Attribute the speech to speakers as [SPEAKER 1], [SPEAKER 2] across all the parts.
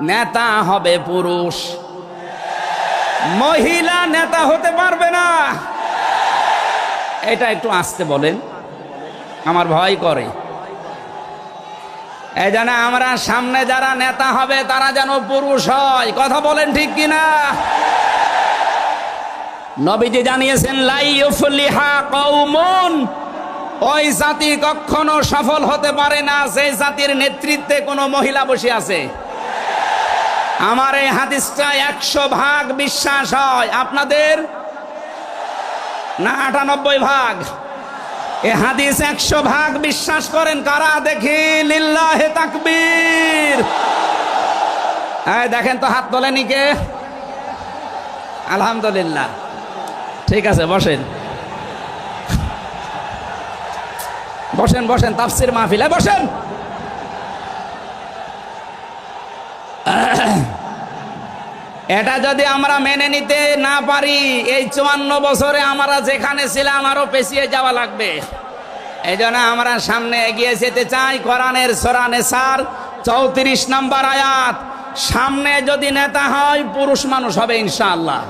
[SPEAKER 1] নেতা হবে পুরুষ। মহিলা নেতা হতে পারবে না। এটা একটু আসতে বলেন। আমার ভয় করে। এই জন্য আমরা সামনে যারা নেতা হবে, তারা যেন পুরুষ হয়। কথা বলেন ঠিক কিনা? নবীজি জানিয়েছেন লাইফলিহা কৌমন ওই জাতি কখনো সফল হতে পারে না। সেই জাতির নেতৃত্বে কোনো মহিলা বসে আছে। আমার এই হাদিসটা একশো ভাগ বিশ্বাস হয়। আপনাদের? না, আটানব্বই ভাগ। এ হাদিস একশো ভাগ বিশ্বাস করেন কারা? দেখি, লিল্লাহে তাকবীর। দেখেন তো হাত তোলেনি কে? আলহামদুলিল্লাহ। ঠিক আছে, বসেন। বসেন বসেন, তাফসির মাহফিলে বসেন। এটা যদি আমরা মেনে নিতে না পারি, এই চুয়ান্ন বছরে আমরা যেখানে ছিলাম আরও পেছিয়ে যাওয়া লাগবে। এই আমরা সামনে এগিয়ে যেতে চাই কোরআনের সোরানে সার চৌত্রিশ নম্বর আয়াত। সামনে যদি নেতা হয়, পুরুষ মানুষ হবে ইনশাআল্লাহ।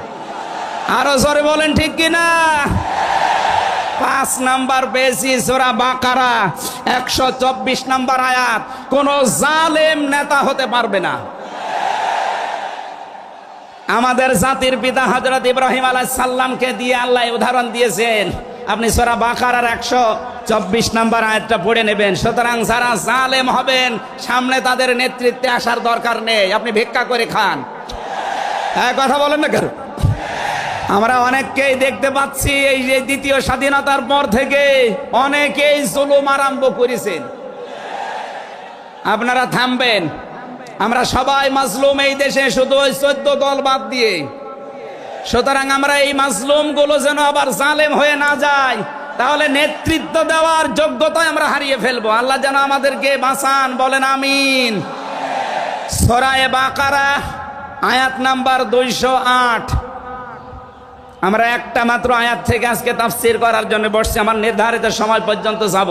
[SPEAKER 1] আরও জোরে বলেন, ঠিক কিনা? পাঁচ নাম্বার পেয়েছি সোরা বাকারা, একশো চব্বিশ নাম্বার আয়াত। কোন জালেম নেতা হতে পারবে না। আমাদের জাতির পিতা হজরত ইব্রাহিম আলাহ সাল্লামকে দিয়ে আল্লাহ উদাহরণ দিয়েছেন। আপনি সোরা বাকারার একশো চব্বিশ নম্বর আয়াতটা পড়ে নেবেন। সুতরাং যারা জালেম হবেন, সামনে তাদের নেতৃত্বে আসার দরকার নেই। আপনি ভিক্ষা করে খান। হ্যাঁ কথা বলেন না কেন? আমরা অনেককেই দেখতে পাচ্ছি এই যে দ্বিতীয় স্বাধীনতার পর থেকে অনেকেই জুলুম আরম্ভ করেছেন। আপনারা থামবেন। আমরা সবাই মাজলুম এই দেশে, শুধু ওই চোদ্দ দল বাদ দিয়ে। সুতরাং আমরা এই মাজলুমগুলো যেন আবার জালেম হয়ে না যায়, তাহলে নেতৃত্ব দেওয়ার যোগ্যতায় আমরা হারিয়ে ফেলব। আল্লাহ যেন আমাদেরকে বাঁচান, বলেন আমিন। সরায়ে বাকারা, আয়াত নাম্বার দুইশো আট। আমরা একটা মাত্র আয়াত থেকে আজকে তাফসির করার জন্য বসছি, আমার নির্ধারিত সময় পর্যন্ত যাব।